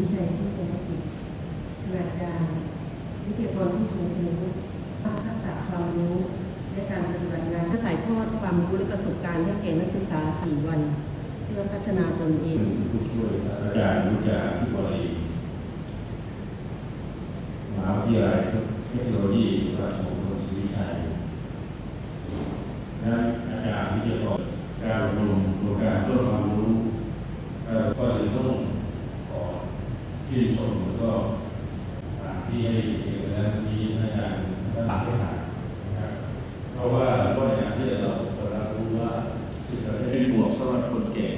วิชัยที่ชัยกิจคณาจารย์วิทยากรผู้สูงอายุฒิทักษะความรู้และการปฏิบัติงานเพื่อถ่ายทอดความรู้และประสบการณ์ให้แก่นักศึกษา 4 วัน เพื่อพัฒนาตนเองผู้ช่วยศาสตราจารย์วิชารณ์ที่บริมหาวิทยาลัยเทคโนโลยีราชมงคลศรีวิชัยและอาจารย์วิทยากรการอบรมโครงการเพื่อความรู้เอ่อก็เลยต้องขอ ชื่ชมแล้วก็อ่าที่ให้เอกและที่อาจารย์ระดับได้ถ่ายนะครับเพราะว่าก็ในอาเซียนเราเรารู้ว่าสิ่งที่เป็นบวกสำหรับคนเก่ง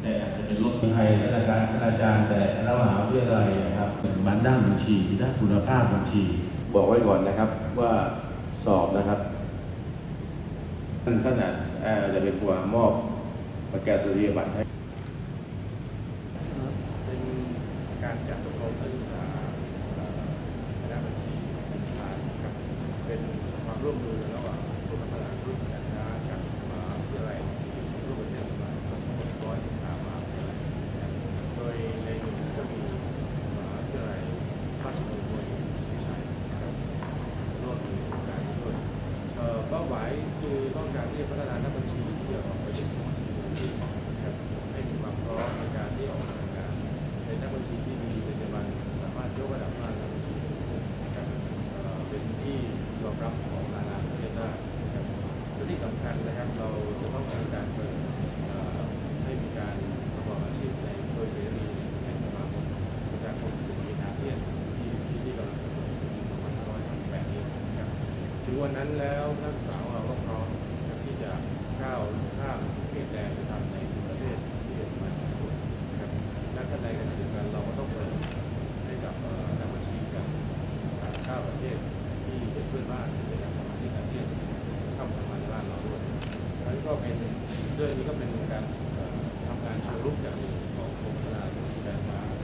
แต่อาจจะเป็นลบไทยและการคณาจารย์แต่ละมหาวิทยาลัยนะครับมันด้านบัญชีด้านคุณภาพบัญชี บอกไว้ก่อนนะครับว่าสอบนะครับท่านท่านอาจจะเป็นผู้มอบประกาศนียบัตรให้ เป็น การจัดอบรมนักศึกษาคณะบัญชีบัญชาครับเป็นความร่วมมือระหว่างกรมพัฒนาธุรกิจการค้ากับมหาวิทยาลัยทั่วประเทศประมาณร้อยสิบสามมหาวิทยาลัยนะครับโดยในหนึ่งก็มีมหาวิทยาลัยราชมงคลศรีวิชัยนะครับร่วมในโครงการด้วยเอ่อเป้าหมายคือต้องการที่จะพัฒนานักบัญชีที่จะออกไป อมรับของนานาประเทศได้นะครับและที่สำคัญนะครับเราจะต้องการการเปิดให้มีการประกอบอาชีพในโดยเสรีในสมาคมประชาคมสื่อมวลชนอาเซียนที่ที่ที่กำลังจะเปิดปี2558นี้นะครับถึงวันนั้นแล้วนักศึกษา ก็เป็นด้วยนี้ก็เป็นการทำงานเชิงรุกอย่างของกรมพัฒนาธุรกิจการมา